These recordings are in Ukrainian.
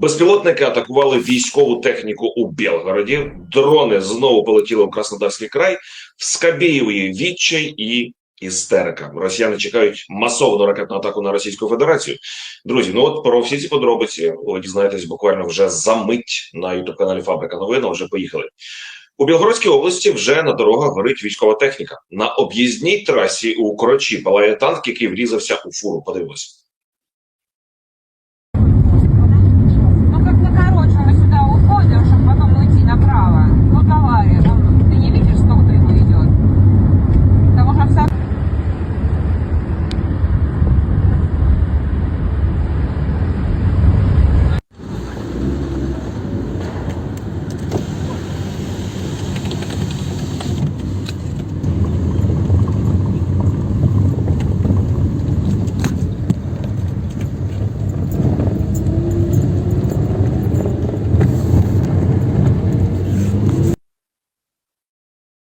Безпілотники атакували військову техніку у Белгороді. Дрони знову полетіли в Краснодарський край. В Скабєєві відчай і істерика. Росіяни чекають масовану ракетну атаку на Російську Федерацію. Друзі, ну от про всі ці подробиці ви дізнаєтесь буквально вже за мить на ютуб каналі Фабрика новин. а Вже поїхали. У Білгородській області вже на дорогах горить військова техніка. На об'їзній трасі у Корочі палає танк, який врізався у фуру. Подивимось.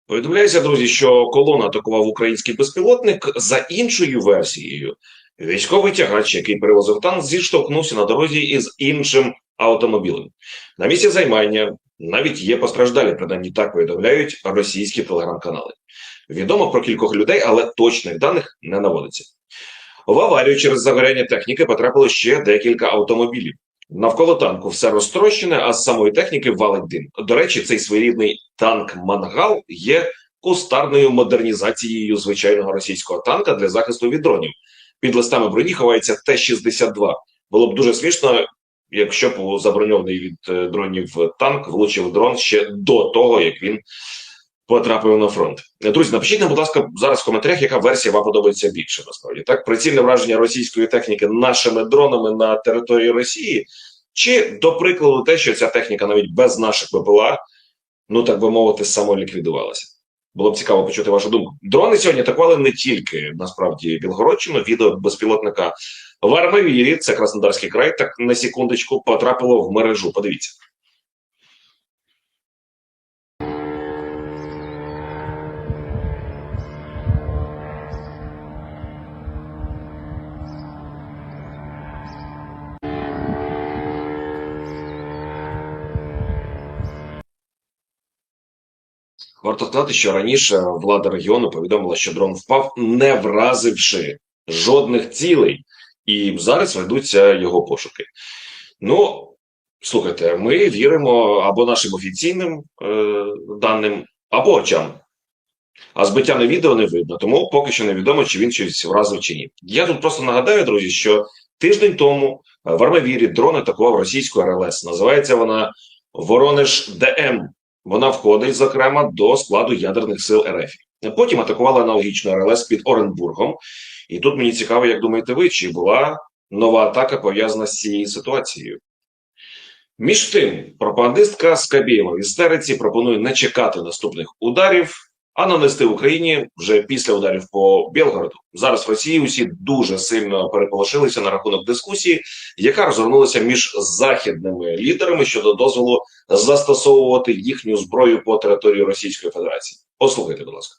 Повідомляється, друзі, що колона атакував український безпілотник. За іншою версією, військовий тягач, який перевозив танк, зіштовхнувся на дорозі із іншим автомобілем. На місці займання навіть є постраждалі, принаймні так повідомляють російські телеграм-канали. Відомо про кількох людей, але точних даних не наводиться. В аварію через загоряння техніки потрапило ще декілька автомобілів. Навколо танку все розтрощене, а з самої техніки валить дим. До речі, цей своєрідний танк Мангал є кустарною модернізацією звичайного російського танка для захисту від дронів. Під листами броні ховається Т-62. Було б дуже смішно, якщо б у заброньований від е, дронів танк влучив дрон ще до того, як він потрапив на фронт. Друзі, напишіть нам, будь ласка, зараз в коментарях, яка версія вам подобається більше. Насправді так прицільне враження російської техніки нашими дронами на території Росії, чи до прикладу, те, що ця техніка навіть без наших ВПЛА, ну так би мовити, самоліквідувалася. Було б цікаво почути вашу думку. Дрони сьогодні атакували не тільки насправді Білгородщину. Відео безпілотника в Армавірі, це Краснодарський край, так на секундочку потрапило в мережу. Подивіться. Варто сказати, що раніше влада регіону повідомила, що дрон впав, не вразивши жодних цілей, і зараз ведуться його пошуки. Ну, слухайте, ми віримо або нашим офіційним е, даним, або очам. А збиття на відео не видно, тому поки що невідомо, чи він щось вразив чи ні. Я тут просто нагадаю, друзі, що тиждень тому в Армавірі дрон атакував російську РЛС. Називається вона Воронеж ДМ. Вона входить, зокрема, до складу ядерних сил РФ. Потім атакувала аналогічно РЛС під Оренбургом. І тут мені цікаво, як думаєте ви, чи була нова атака пов'язана з цією ситуацією? Між тим, пропагандистка Скабєєва в істериці пропонує не чекати наступних ударів, а нанести Україні вже після ударів по Білгороду. Зараз в Росії усі дуже сильно переполошилися на рахунок дискусії, яка розгорнулася між західними лідерами щодо дозволу застосовувати їхню зброю по території Російської Федерації. Послухайте, будь ласка.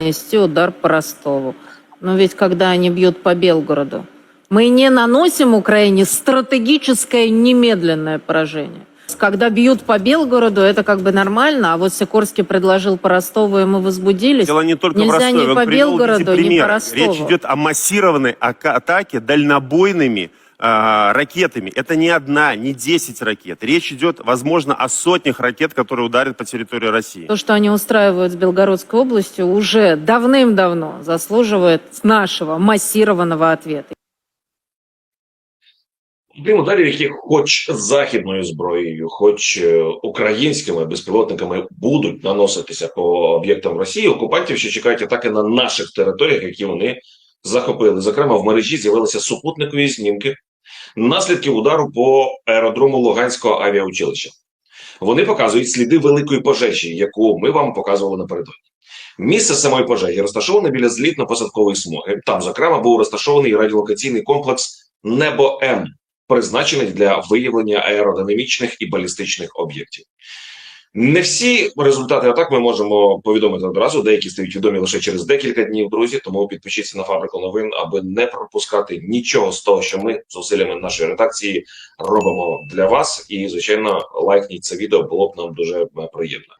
нанести удар по Ростову. Но ведь когда они бьют по Белгороду, мы не наносим Украине стратегическое немедленное поражение. Когда бьют по Белгороду, это как бы нормально, а вот Сикорский предложил по Ростову, и мы возбудились. Дело не только Нельзя в Ростове. ни Он по Белгороду, ни по. Ростову. Речь идет о массированной атаке дальнобойными а, ракетами. Это не одна, не 10 ракет. Речь идет, возможно, о сотнях ракет, которые ударят по территории России. То, что они устраивают с Белгородской областью, уже давным-давно заслуживает нашего массированного ответа. Крім ударів, які хоч західною зброєю, хоч е, українськими безпілотниками будуть наноситися по об'єктам Росії, окупантів ще чекають атаки на наших територіях, які вони захопили. Зокрема, в мережі з'явилися супутникові знімки наслідків удару по аеродрому Луганського авіаучилища. Вони показують сліди великої пожежі, яку ми вам показували напередодні. Місце самої пожежі розташоване біля злітно-посадкової смуги. Там, зокрема, був розташований радіолокаційний комплекс Небо М, призначений для виявлення аеродинамічних і балістичних об'єктів. Не всі результати атак ми можемо повідомити одразу. Деякі стають відомі лише через декілька днів, друзі. Тому підпишіться на фабрику новин, аби не пропускати нічого з того, що ми зусиллями нашої редакції робимо для вас. І звичайно, лайкніть це відео було б нам дуже приємно.